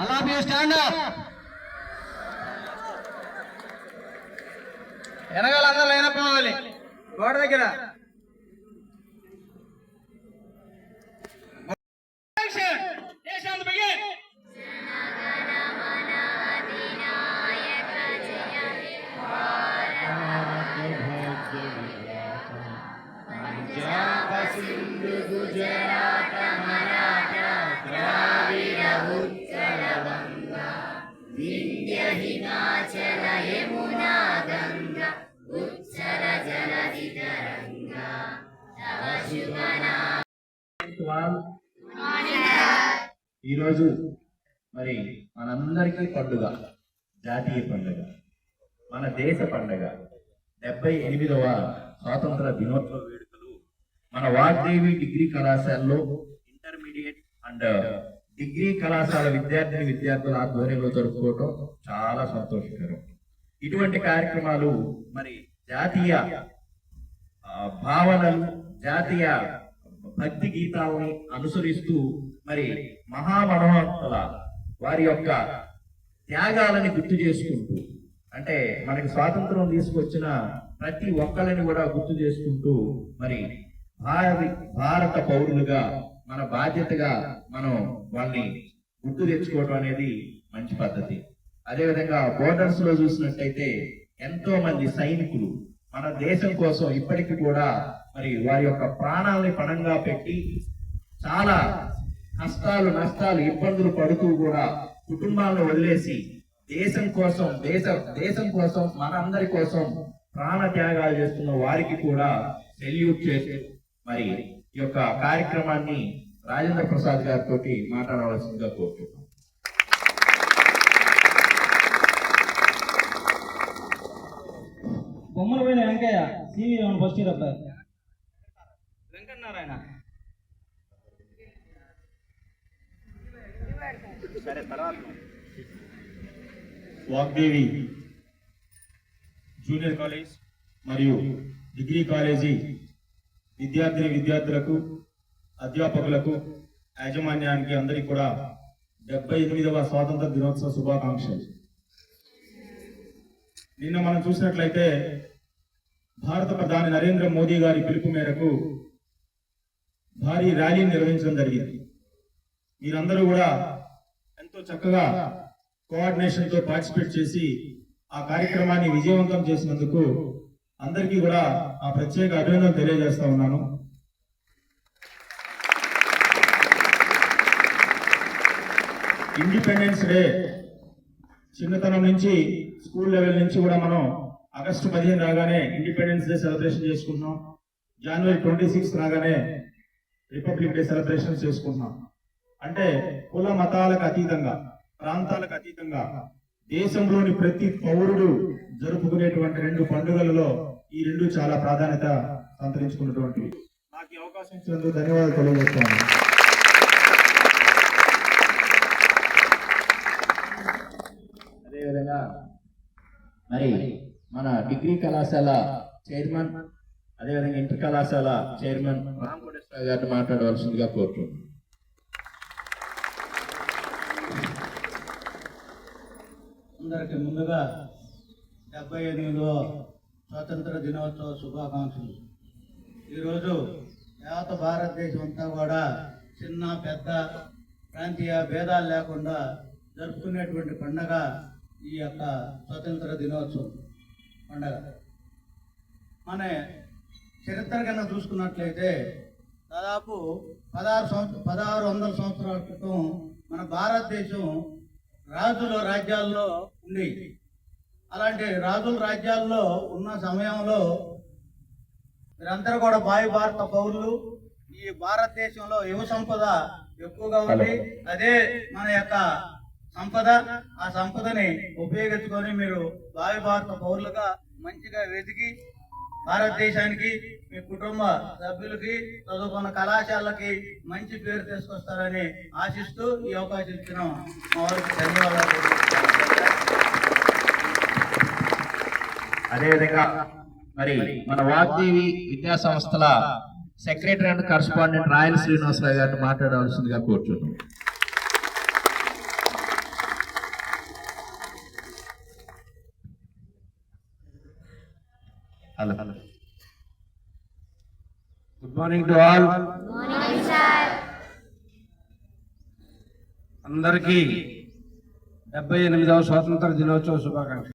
అలా మీ స్టాండ్ వెనకాల అందరూ లైన్ అప్ అవ్వాలి గోడ దగ్గర. ఈరోజు మరి మనందరికీ పండుగ జాతీయ పండుగ మన దేశ పండుగ. డెబ్బై ఎనిమిదవ స్వాతంత్ర దినోత్సవ వేడుకలు మన వాగ్దేవి డిగ్రీ కళాశాలలో ఇంటర్మీడియట్ అండ్ డిగ్రీ కళాశాల విద్యార్థిని విద్యార్థుల ఆధ్వర్యంలో జరుపుకోవటం చాలా సంతోషకరం. ఇటువంటి కార్యక్రమాలు మరి జాతీయ భావనలు జాతీయ భక్తి గీతాలను అనుసరిస్తూ మరి మహామనోహర్తల వారి యొక్క త్యాగాలని గుర్తు చేసుకుంటూ అంటే మనకి స్వాతంత్రం తీసుకొచ్చిన ప్రతి ఒక్కరిని కూడా గుర్తు చేసుకుంటూ మరి భారత భారత పౌరులుగా మన బాధ్యతగా మనం వాళ్ళని గుర్తు తెచ్చుకోవడం అనేది మంచి పద్ధతి. అదేవిధంగా బోర్డర్స్లో చూసినట్టయితే ఎంతో మంది సైనికులు మన దేశం కోసం ఇప్పటికీ కూడా మరి వారి యొక్క ప్రాణాలని పణంగా పెట్టి చాలా కష్టాలు నష్టాలు ఇబ్బందులు పడుతూ కూడా కుటుంబాలను వదిలేసి దేశం కోసం దేశ దేశం కోసం మనందరి కోసం ప్రాణ త్యాగాలు చేస్తున్న వారికి కూడా సెల్యూట్ చేస్తూ మరి ఈ యొక్క కార్యక్రమాన్ని రాజేంద్ర ప్రసాద్ గారితో మాట్లాడవలసిందిగా కోరుతున్నాం బొమ్మల పైన వెంకయ్య. సివి ఫస్ట్ ఇయర్ అబ్బాయి? వెంకన్నారాయణ వాగ్దేవి జూనియర్ కాలేజ్ మరియు డిగ్రీ కాలేజీ విద్యార్థిని విద్యార్థులకు అధ్యాపకులకు యాజమాన్యానికి అందరికీ కూడా డెబ్బై ఎనిమిదవ స్వాతంత్ర దినోత్సవ శుభాకాంక్షలు. నిన్న మనం చూసినట్లయితే భారత ప్రధాని నరేంద్ర మోదీ గారి పిలుపు మేరకు భారీ ర్యాలీ నిర్వహించడం జరిగింది. మీరందరూ కూడా ఎంతో చక్కగా కోఆర్డినేషన్తో పార్టిసిపేట్ చేసి ఆ కార్యక్రమాన్ని విజయవంతం చేసినందుకు అందరికీ కూడా ఆ ప్రత్యేక అభినందనలు తెలియజేస్తా ఉన్నాను. ఇండిపెండెన్స్ డే చిన్నతనం నుంచి స్కూల్ లెవెల్ నుంచి కూడా మనం ఆగస్టు పదిహేను రాగానే ఇండిపెండెన్స్ డే సెలబ్రేషన్ చేసుకుంటున్నాం. జనవరి ట్వంటీ సిక్స్ రాగానే రిపబ్లిక్ డే సెలబ్రేషన్ చేసుకుంటున్నాం. అంటే కుల మతాలకు అతీతంగా ప్రాంతాలకు అతీతంగా దేశంలోని ప్రతి పౌరుడు జరుపుకునేటువంటి రెండు పండుగలలో ఈ రెండు చాలా ప్రాధాన్యత సంతరించుకున్నటువంటివి. నాకు అవకాశం ఇచ్చినందుకు ధన్యవాదాలు తెలియజేస్తాను. అదేవిధంగా మరి మన డిగ్రీ కళాశాల చైర్మన్ అదేవిధంగా ఇంటర్ కళాశాల చైర్మన్ రామకోటేశ్వర గారిని మాట్లాడవలసిందిగా కోరుతున్నాను. అందరికి ముందుగా డెబ్బై ఎనిమిదో స్వాతంత్ర దినోత్సవ శుభాకాంక్షలు. ఈరోజు యావత భారతదేశం అంతా కూడా చిన్న పెద్ద ప్రాంతీయ భేదాలు లేకుండా జరుపుకునేటువంటి పండగ ఈ యొక్క స్వాతంత్ర దినోత్సవం పండగ. మన చరిత్ర కన్నా చూసుకున్నట్లయితే దాదాపు పదహారు సంవత్సరం పదహారు వందల సంవత్సరాల క్రితం మన భారతదేశం రాజుల రాజ్యాల్లో ఉండేవి అలాంటి రాజుల రాజ్యాల్లో ఉన్న సమయంలో మీరందరూ కూడా బావి భారత పౌరులు ఈ భారతదేశంలో యువ సంపద ఎక్కువగా ఉంది. అదే మన యొక్క సంపద. ఆ సంపదని ఉపయోగించుకొని మీరు భావి భారత పౌరులుగా మంచిగా వెతికి భారతదేశానికి మీ కుటుంబ సభ్యులకి చదువుకున్న కళాశాలకి మంచి పేరు తీసుకొస్తారని ఆశిస్తూ ఈ అవకాశం ఇచ్చిన మా వారికి ధన్యవాదాలు. అదేవిధంగా మరి మన వాగ్దేవి విద్యా సంస్థల secretary and correspondent Rayal Srinivasarao గారిని మాట్లాడవలసిందిగా కోరుచున్నాం. Hello. Hello good morning to all అందరికీ డెబ్బై ఎనిమిదవ స్వాతంత్ర దినోత్సవ శుభాకాంక్ష